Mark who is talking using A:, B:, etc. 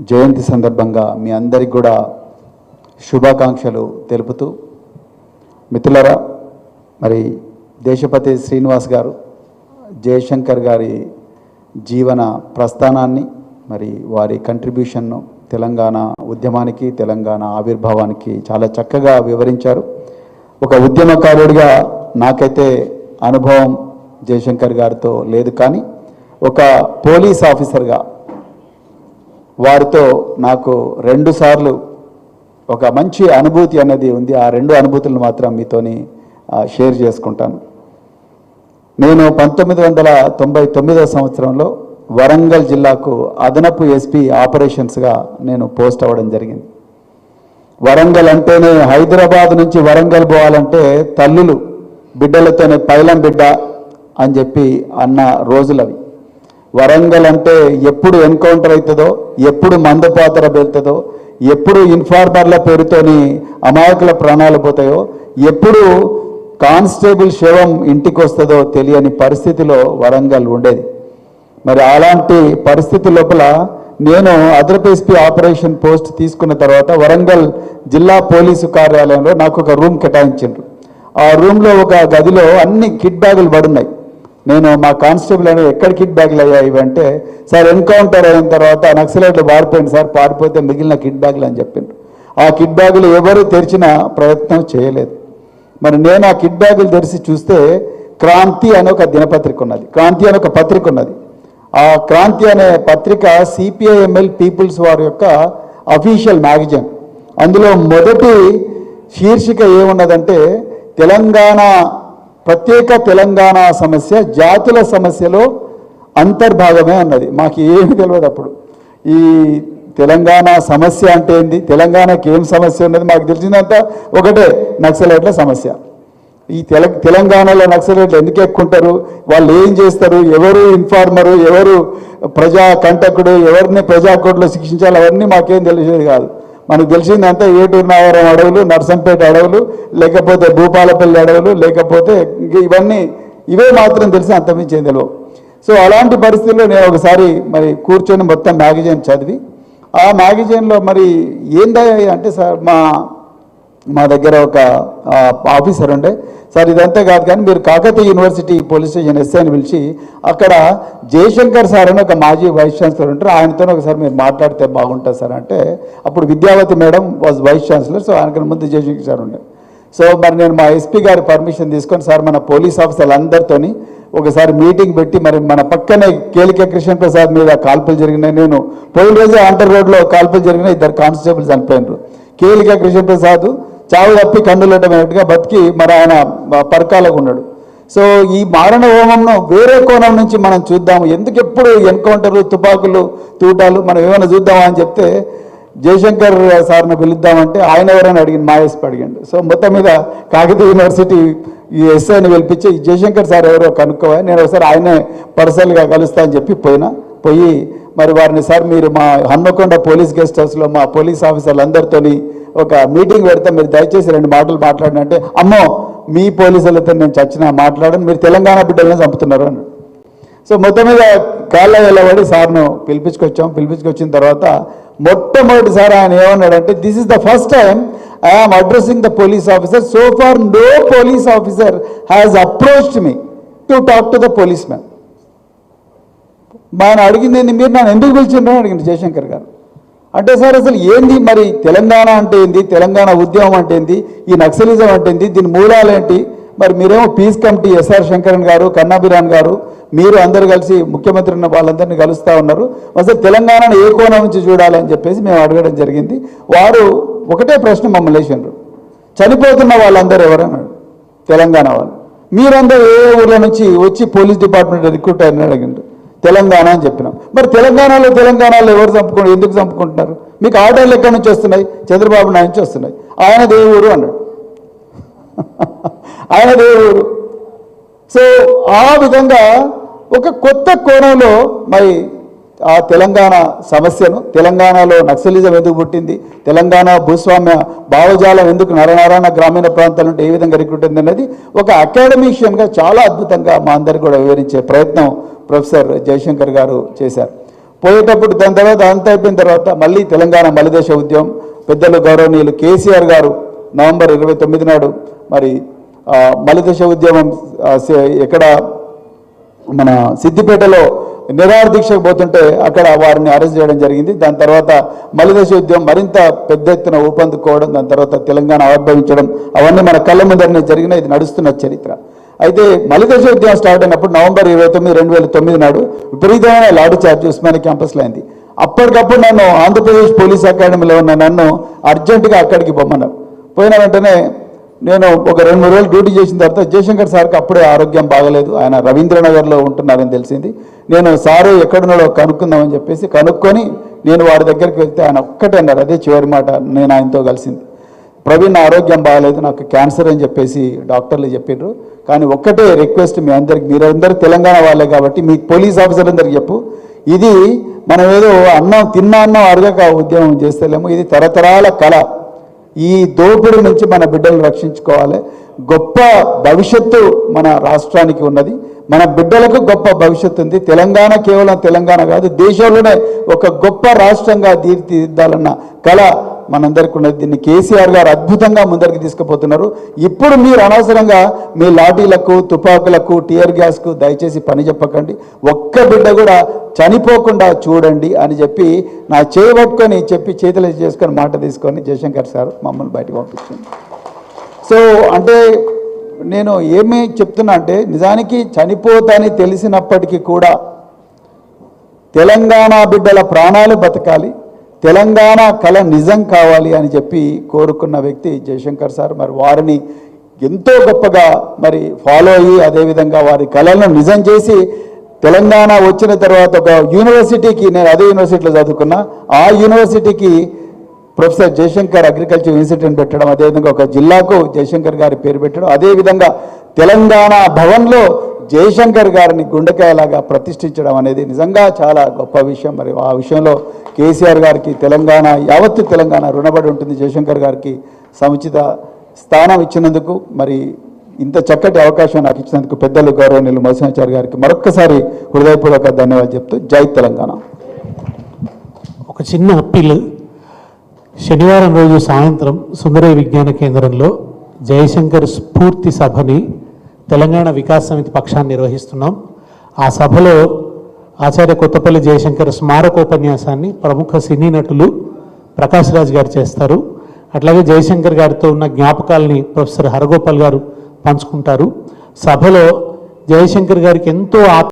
A: జయంతి సందర్భంగా మీ అందరికి కూడా శుభాకాంక్షలు తెలుపుతూ మిత్రులరా మరి దేశపతి శ్రీనివాస్ గారు జయశంకర్ గారి జీవన ప్రస్థానాన్ని మరి వారి కంట్రిబ్యూషన్ను తెలంగాణ ఉద్యమానికి తెలంగాణ ఆవిర్భావానికి చాలా చక్కగా వివరించారు. ఒక ఉద్యమకారుడిగా నాకైతే అనుభవం జయశంకర్ గారితో లేదు కానీ ఒక పోలీస్ ఆఫీసర్గా వారితో నాకు రెండు సార్లు ఒక మంచి అనుభూతి అనేది ఉంది. ఆ రెండు అనుభూతులను మాత్రం మీతోని షేర్ చేసుకుంటాను. నేను పంతొమ్మిది వందల తొంభై తొమ్మిదో సంవత్సరంలో వరంగల్ జిల్లాకు అదనపు ఎస్పీ ఆపరేషన్స్గా నేను పోస్ట్ అవ్వడం జరిగింది. వరంగల్ అంటేనే హైదరాబాద్ నుంచి వరంగల్ పోవాలంటే తల్లులు బిడ్డలతోనే పైలం బిడ్డ అని చెప్పి అన్న రోజులవి. వరంగల్ అంటే ఎప్పుడు ఎన్కౌంటర్ అవుతుందో ఎప్పుడు మందపాత్ర పెడుతుందో ఎప్పుడు ఇన్ఫార్మర్ల పేరుతోని అమాయకుల ప్రాణాలు పోతాయో ఎప్పుడు కానిస్టేబుల్ శవం ఇంటికి వస్తుందో తెలియని పరిస్థితిలో వరంగల్ ఉండేది. మరి అలాంటి పరిస్థితి లోపల నేను అదనపు ఆపరేషన్ పోస్ట్ తీసుకున్న తర్వాత వరంగల్ జిల్లా పోలీసు కార్యాలయంలో నాకు ఒక రూమ్ కేటాయించిండ్రు. ఆ రూమ్లో ఒక గదిలో అన్ని కిట్ బ్యాగులు పడున్నాయి. నేను మా కానిస్టేబుల్ అనేది ఎక్కడ కిట్ బ్యాగులు అయ్యాయి అంటే సార్ ఎన్కౌంటర్ అయిన తర్వాత నక్సలైట్లు పారిపోయింది సార్ పారిపోతే మిగిలిన కిట్ బ్యాగ్లు అని చెప్పిండ్రు ఆ కిట్ బ్యాగులు ఎవరు తెరిచిన ప్రయత్నం చేయలేదు. మరి నేను ఆ కిట్ బ్యాగులు తెరిచి చూస్తే క్రాంతి అనే ఒక దినపత్రిక ఉన్నది. క్రాంతి అనే ఒక పత్రిక ఉన్నది. ఆ క్రాంతి అనే పత్రిక సిపిఐఎంఎల్ పీపుల్స్ వారి యొక్క అఫీషియల్ మ్యాగజైన్. అందులో మొదటి శీర్షిక ఏమున్నదంటే తెలంగాణ ప్రత్యేక తెలంగాణ సమస్య జాతుల సమస్యలో అంతర్భాగమే అన్నది. మాకు ఏమి తెలియదు అప్పుడు. ఈ తెలంగాణ సమస్య అంటే ఏంది? తెలంగాణకి ఏం సమస్య ఉన్నది మాకు తెలిసిందంతా ఒకటే నక్సలైట్ల సమస్య. ఈ తెల తెలంగాణలో నక్సలైట్లు ఎందుకు ఎక్కుంటారు? వాళ్ళు ఏం చేస్తారు? ఎవరు ఇన్ఫార్మరు ఎవరు ప్రజా కంటకుడు? ఎవరిని ప్రజాకోర్టులో శిక్షించాలి? అవన్నీ మాకేం తెలిసేది కాదు. మనకు తెలిసిందంతా ఏటూరు నాగరం అడవులు నర్సంపేట అడవులు లేకపోతే భూపాలపల్లి అడవులు లేకపోతే ఇవన్నీ ఇవే మాత్రం తెలిసి అంతమించి తెలియవు సో అలాంటి పరిస్థితుల్లో నేను ఒకసారి మరి కూర్చొని మొత్తం మ్యాగజైన్ చదివి ఆ మ్యాగజైన్లో మరి ఏందా అంటే సార్ మా మా దగ్గర ఒక ఆఫీసర్ ఉండే. సార్ ఇదంతా కాదు కానీ మీరు Kakatiya university police station SI అని పిలిచి అక్కడ జయశంకర్ సార్ అని ఒక మాజీ వైస్ ఛాన్సలర్ ఉంటారు. ఆయనతో ఒకసారి మీరు మాట్లాడితే బాగుంటుంది సార్ అంటే అప్పుడు Vidyavathi madam was vice chancellor so ఆయనకన్నా ముందు జయశంకర్ సార్ ఉండే. సో మరి నేను మా ఎస్పీ గారి పర్మిషన్ తీసుకొని సార్ మన పోలీస్ ఆఫీసర్లు అందరితోని ఒకసారి మీటింగ్ పెట్టి మరి మన పక్కనే కేలిక కృష్ణ ప్రసాద్ మీద కాల్పులు జరిగినాయి. నేను పోయిన రోజే ఆంటర్ రోడ్లో కాల్పులు జరిగినాయి. ఇద్దరు కానిస్టేబుల్స్ చనిపోయినారు. కేలిక కృష్ణ ప్రసాద్ చావు తప్పి కన్నులెట్టమైనట్టుగా బతికి మరి ఆయన పరకాలకు ఉన్నాడు. సో ఈ మారణ హోమంను వేరే కోణం నుంచి మనం చూద్దాము. ఎందుకు ఎప్పుడు ఎన్కౌంటర్లు తుపాకులు తూటాలు మనం ఏమైనా చూద్దామా అని చెప్తే జయశంకర్ సార్ని పిలుద్దామంటే ఆయన ఎవరైనా అడిగింది మా ఎస్పీ సో మొత్తం మీద కాకతీయ యూనివర్సిటీ ఈ ఎస్ఐని పిలిపించి జయశంకర్ సార్ ఎవరో కనుక్కోవాలి నేను ఒకసారి ఆయనే పర్సనల్గా కలుస్తా అని చెప్పి పోయినా. పోయి మరి వారిని సార్ మీరు మా హన్మకొండ పోలీస్ గెస్ట్ హౌస్లో మా పోలీస్ ఆఫీసర్లు అందరితోని ఒక మీటింగ్ పెడితే. మీరు దయచేసి రెండు మాటలు మాట్లాడిన అంటే అమ్మో మీ పోలీసులతో నేను చచ్చిన మాట్లాడను మీరు తెలంగాణ బిడ్డలను చంపుతున్నారు అని. సో మొత్తం మీద కాళ్ళ వెళ్ళబడి సార్ను పిలిపించుకొచ్చాం. పిలిపించుకొచ్చిన తర్వాత మొట్టమొదటిసారి ఆయన ఏమన్నాడంటే this is the first time I am addressing the police officer so far no police officer has approached me to talk to the policeman ఆయన అడిగింది మీరు నన్ను ఎందుకు పిలిచిండ్రు? అడిగింది జయశంకర్ గారు. అంటే సార్ అసలు ఏంది మరి తెలంగాణ అంటే ఏంది? తెలంగాణ ఉద్యమం అంటే ఏంది? ఈ నక్సలిజం అంటే ఏంది? దీని మూలాలు ఏంటి మరి మీరేమో పీస్ కమిటీ ఎస్ఆర్ శంకరన్ గారు కన్నాభిరాన్ గారు మీరు అందరు కలిసి ముఖ్యమంత్రి ఉన్న వాళ్ళందరినీ కలుస్తూ ఉన్నారు. అసలు తెలంగాణను ఏ కోణం నుంచి చూడాలి అని చెప్పేసి మేము అడగడం జరిగింది. వారు ఒకటే ప్రశ్న మమ్మల్ని వేసిండ్రు. చనిపోతున్న వాళ్ళందరూ ఎవరన్నాడు తెలంగాణ వాళ్ళు. మీరందరూ ఏ ఊర్ల నుంచి వచ్చి పోలీస్ డిపార్ట్మెంట్ రిక్రూట్ అయిన అడిగిండ్రు. తెలంగాణ అని చెప్పినాం. మరి తెలంగాణలో తెలంగాణలో ఎవరు చంపుకుంటారు ఎందుకు చంపుకుంటున్నారు? మీకు ఆర్డర్లు ఎక్కడి నుంచి వస్తున్నాయి? చంద్రబాబు నాయుడు నుంచి వస్తున్నాయి. ఆయన దేవుడు అన్నాడు. ఆయన దేవుడు. సో ఆ విధంగా ఒక కొత్త కోణంలో మరి ఆ తెలంగాణ సమస్యను తెలంగాణలో నక్సలిజం ఎందుకు పుట్టింది తెలంగాణ భూస్వామ్య భావజాలం ఎందుకు నరనారాయణ గ్రామీణ ప్రాంతాల నుండి ఏ విధంగా రిక్రూట్ అనేది ఒక అకాడమిషియన్గా చాలా అద్భుతంగా మా అందరికి కూడా వివరించే ప్రయత్నం ప్రొఫెసర్ జయశంకర్ గారు చేశారు. పోయేటప్పుడు దాని తర్వాత అంత అయిపోయిన తర్వాత మళ్ళీ తెలంగాణ మలిదేశ ఉద్యమం పెద్దలు గౌరవనీయులు కేసీఆర్ గారు నవంబర్ ఇరవై తొమ్మిది నాడు మరి మలిదశ ఉద్యమం ఎక్కడ మన సిద్దిపేటలో నిరాహార దీక్షకు పోతుంటే అక్కడ వారిని అరెస్ట్ చేయడం జరిగింది. దాని తర్వాత మలిదశ ఉద్యమం మరింత పెద్ద ఎత్తున ఊపందుకోవడం దాని తర్వాత తెలంగాణ ఆవిర్భవించడం అవన్నీ మన కళ్ళ ముందరనే జరిగిన ఇది నడుస్తున్న చరిత్ర. అయితే మలిదశ ఉద్యమం స్టార్ట్ అయినప్పుడు నవంబర్ ఇరవై తొమ్మిది రెండు వేల తొమ్మిది నాడు విపరీతమైన లాఠీ చార్జ్ ఉస్మానియా క్యాంపస్లో అయింది. అప్పటికప్పుడు నన్ను ఆంధ్రప్రదేశ్ పోలీస్ అకాడమీలో ఉన్న నన్ను అర్జెంటుగా అక్కడికి పొమ్మన్నారు. పోయిన వెంటనే నేను ఒక రెండు మూడు రోజులు డ్యూటీ చేసిన తర్వాత జయశంకర్ సార్కి అప్పుడే ఆరోగ్యం బాగలేదు. ఆయన రవీంద్రనగర్లో ఉంటున్నారని తెలిసింది. నేను సారు ఎక్కడున్నాడో కనుక్కుందామని చెప్పేసి కనుక్కొని నేను వారి దగ్గరికి వెళ్తే ఆయన ఒక్కటే అన్నారు. అదే చివరి మాట నేను ఆయనతో కలిసింది. ప్రవీణ్ ఆరోగ్యం బాగలేదు నాకు క్యాన్సర్ అని చెప్పేసి డాక్టర్లు చెప్పిండ్రు కానీ ఒక్కటే రిక్వెస్ట్ మీ అందరికి మీరందరూ తెలంగాణ వాళ్ళే కాబట్టి మీ పోలీస్ ఆఫీసర్ అందరికి చెప్పు. ఇది మనం ఏదో అన్నం తిన్న అన్నం అరగక ఉద్యమం చేస్తలేము. ఇది తరతరాల కళ ఈ దోపిడి నుంచి మన బిడ్డలను రక్షించుకోవాలి. గొప్ప భవిష్యత్తు మన రాష్ట్రానికి ఉన్నది. మన బిడ్డలకు గొప్ప భవిష్యత్తు ఉంది. తెలంగాణ కేవలం తెలంగాణ కాదు దేశంలోనే ఒక గొప్ప రాష్ట్రంగా తీర్చిదిద్దాలన్న కళ మనందరికీ ఉన్నది. దీన్ని కేసీఆర్ గారు అద్భుతంగా ముందరికి తీసుకుపోతున్నారు. ఇప్పుడు మీరు అనవసరంగా మీ లాఠీలకు తుపాకులకు టియర్ గ్యాస్కు దయచేసి పని చెప్పకండి. ఒక్క బిడ్డ కూడా చనిపోకుండా చూడండి అని చెప్పి నా చేయబట్టుకొని చెప్పి చేతులు చేసుకొని మాట తీసుకొని జయశంకర్ సార్ మమ్మల్ని బయటకు పంపించింది సో అంటే నేను ఏమి చెప్తున్నా అంటే నిజానికి చనిపోతాని తెలిసినప్పటికీ కూడా తెలంగాణ బిడ్డల ప్రాణాలు బతకాలి తెలంగాణ కళ నిజం కావాలి అని చెప్పి కోరుకున్న వ్యక్తి జయశంకర్ సార్. మరి వారిని ఎంతో గొప్పగా మరి ఫాలో అయ్యి అదేవిధంగా వారి కళలను నిజం చేసి తెలంగాణ వచ్చిన తర్వాత ఒక యూనివర్సిటీకి నేను అదే యూనివర్సిటీలో చదువుకున్నా ఆ యూనివర్సిటీకి ప్రొఫెసర్ జయశంకర్ అగ్రికల్చర్ ఇన్స్టిట్యూట్ పెట్టడం అదేవిధంగా ఒక జిల్లాకు జయశంకర్ గారి పేరు పెట్టడం అదేవిధంగా తెలంగాణ భవన్లో జయశంకర్ గారిని గుండెకాయలాగా ప్రతిష్ఠించడం అనేది నిజంగా చాలా గొప్ప విషయం. మరి ఆ విషయంలో కేసీఆర్ గారికి తెలంగాణ యావత్తు తెలంగాణ రుణపడి ఉంటుంది. జయశంకర్ గారికి సముచిత స్థానం ఇచ్చినందుకు మరి ఇంత చక్కటి అవకాశం నాకు ఇచ్చినందుకు పెద్దలు గౌరవనీయులు మత్స్యాచారి గారికి మరొక్కసారి హృదయపూర్వక ధన్యవాదాలు చెప్తూ జై తెలంగాణ.
B: ఒక చిన్న అప్పీల్. శనివారం రోజు సాయంత్రం సుందరయ్య విజ్ఞాన కేంద్రంలో జయశంకర్ స్ఫూర్తి సభని తెలంగాణ వికాస్ సమితి పక్షాన్ని నిర్వహిస్తున్నాం. ఆ సభలో ఆచార్య కొత్తపల్లి జయశంకర్ స్మారకోపన్యాసాన్ని ప్రముఖ సినీ నటులు ప్రకాష్ రాజ్ గారు చేస్తారు. అట్లాగే జయశంకర్ గారితో ఉన్న జ్ఞాపకాలని ప్రొఫెసర్ హరగోపాల్ గారు పంచుకుంటారు. సభలో జయశంకర్ గారికి ఎంతో ఆప్